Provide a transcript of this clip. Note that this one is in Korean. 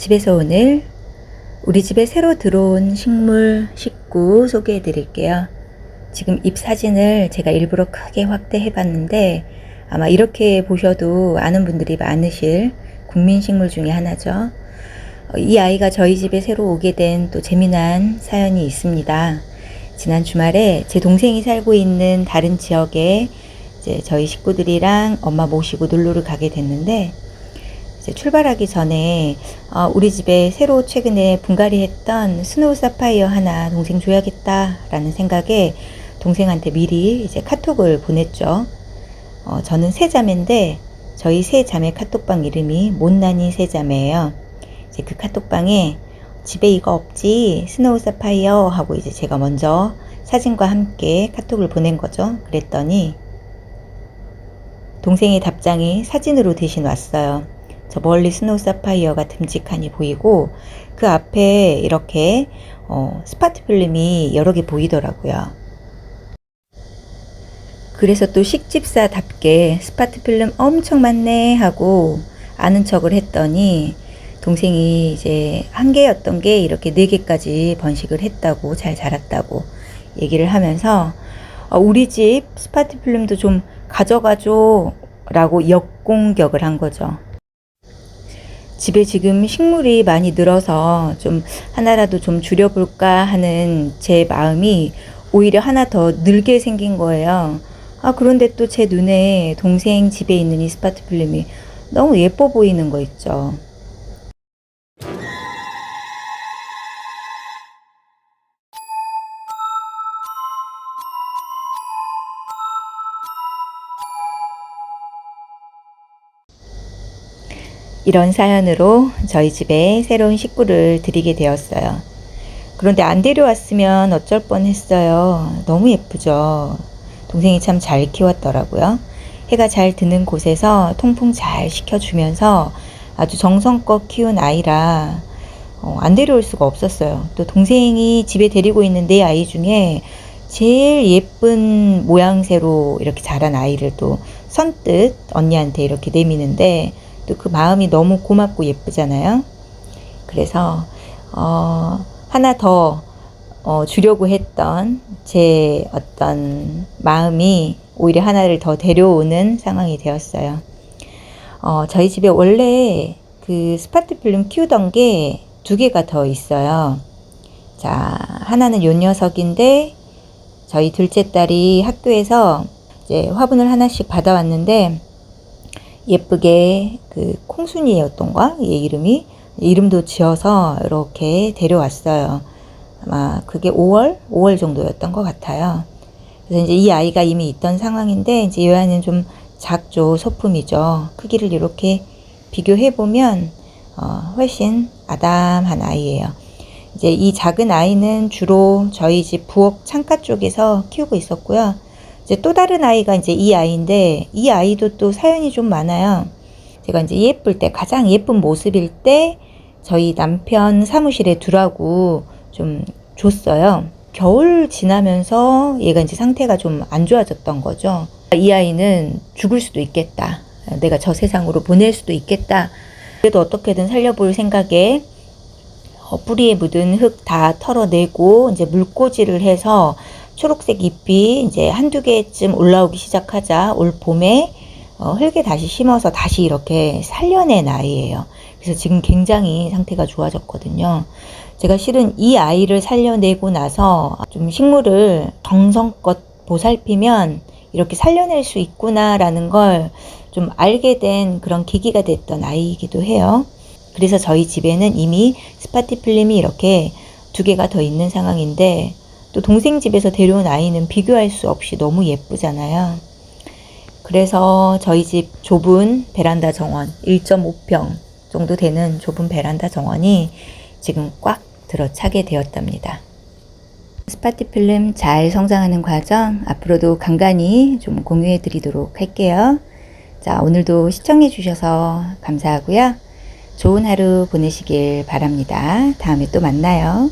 집에서 오늘 우리 집에 새로 들어온 식물 식구 소개해 드릴게요. 지금 잎 사진을 제가 일부러 크게 확대해 봤는데 아마 이렇게 보셔도 아는 분들이 많으실 국민 식물 중에 하나죠. 어, 이 아이가 저희 집에 새로 오게 된 또 재미난 사연이 있습니다. 지난 주말에 제 동생이 살고 있는 다른 지역에 저희 식구들이랑 엄마 모시고 놀러를 가게 됐는데 출발하기 전에 어, 우리 집에 새로 최근에 분갈이 했던 스노우 사파이어 하나 동생 줘야겠다라는 생각에 동생한테 미리 이제 카톡을 보냈죠. 어, 저는 세 자매인데 저희 세 자매 카톡방 이름이 못난이 세 자매예요. 이제 그 카톡방에 집에 이거 없지 스노우 사파이어 하고 이제 제가 먼저 사진과 함께 카톡을 보낸 거죠. 그랬더니 동생의 답장이 사진으로 대신 왔어요. 저 멀리 스노우 사파이어가 듬직하니 보이고 그 앞에 이렇게 어, 스파트 필름이 여러 개 보이더라고요. 그래서 또 식집사답게 스파트 필름 엄청 많네 하고 아는 척을 했더니 동생이 이제 한 개였던 게 이렇게 네 개까지 번식을 했다고 잘 자랐다고 얘기를 하면서 어, 우리 집 스파트 필름도 좀 가져가줘 라고 역공격을 한 거죠. 집에 지금 식물이 많이 늘어서 좀 하나라도 좀 줄여볼까 하는 제 마음이 오히려 하나 더 늘게 생긴 거예요. 아, 그런데 또 제 눈에 동생 집에 있는 이 스파트 필름이 너무 예뻐 보이는 거 있죠. 이런 사연으로 저희 집에 새로운 식구를 드리게 되었어요. 그런데 안 데려왔으면 어쩔 뻔 했어요. 너무 예쁘죠? 동생이 참 잘 키웠더라고요. 해가 잘 드는 곳에서 통풍 잘 시켜주면서 아주 정성껏 키운 아이라 어, 안 데려올 수가 없었어요. 또 동생이 집에 데리고 있는 네 아이 중에 제일 예쁜 모양새로 이렇게 자란 아이를 또 선뜻 언니한테 이렇게 내미는데 또 그 마음이 너무 고맙고 예쁘잖아요. 그래서 어, 하나 더 어, 주려고 했던 제 어떤 마음이 오히려 하나를 더 데려오는 상황이 되었어요. 어, 저희 집에 원래 그 스파트 필름 키우던 게 두 개가 더 있어요. 자, 하나는 요 녀석인데 저희 둘째 딸이 학교에서 이제 화분을 하나씩 받아왔는데 예쁘게 그 콩순이였던가 얘 이름이 이름도 지어서 이렇게 데려왔어요. 아마 그게 5월 5월 정도였던 것 같아요. 그래서 이제 이 아이가 이미 있던 상황인데 이제 이 아이는 좀 작죠 소품이죠. 크기를 이렇게 비교해 보면 어, 훨씬 아담한 아이예요. 이제 이 작은 아이는 주로 저희 집 부엌 창가 쪽에서 키우고 있었고요. 이제 또 다른 아이가 이제 이 아이인데 이 아이도 또 사연이 좀 많아요. 제가 이제 예쁠 때 가장 예쁜 모습일 때 저희 남편 사무실에 두라고 좀 줬어요. 겨울 지나면서 얘가 이제 상태가 좀 안 좋아졌던 거죠. 이 아이는 죽을 수도 있겠다. 내가 저 세상으로 보낼 수도 있겠다. 그래도 어떻게든 살려볼 생각에 어, 뿌리에 묻은 흙 다 털어내고 이제 물꽂이를 해서 초록색 잎이 이제 한두 개쯤 올라오기 시작하자 올 봄에 어, 흙에 다시 심어서 다시 이렇게 살려낸 아이예요. 그래서 지금 굉장히 상태가 좋아졌거든요. 제가 실은 이 아이를 살려내고 나서 좀 식물을 정성껏 보살피면 이렇게 살려낼 수 있구나라는 걸 좀 알게 된 그런 계기가 됐던 아이이기도 해요. 그래서 저희 집에는 이미 스파티 필름이 이렇게 두 개가 더 있는 상황인데 또 동생 집에서 데려온 아이는 비교할 수 없이 너무 예쁘잖아요. 그래서 저희 집 좁은 베란다 정원 1.5평 정도 되는 좁은 베란다 정원이 지금 꽉 들어차게 되었답니다. 스파티 필름 잘 성장하는 과정 앞으로도 간간히 좀 공유해 드리도록 할게요. 자, 오늘도 시청해 주셔서 감사하고요. 좋은 하루 보내시길 바랍니다. 다음에 또 만나요.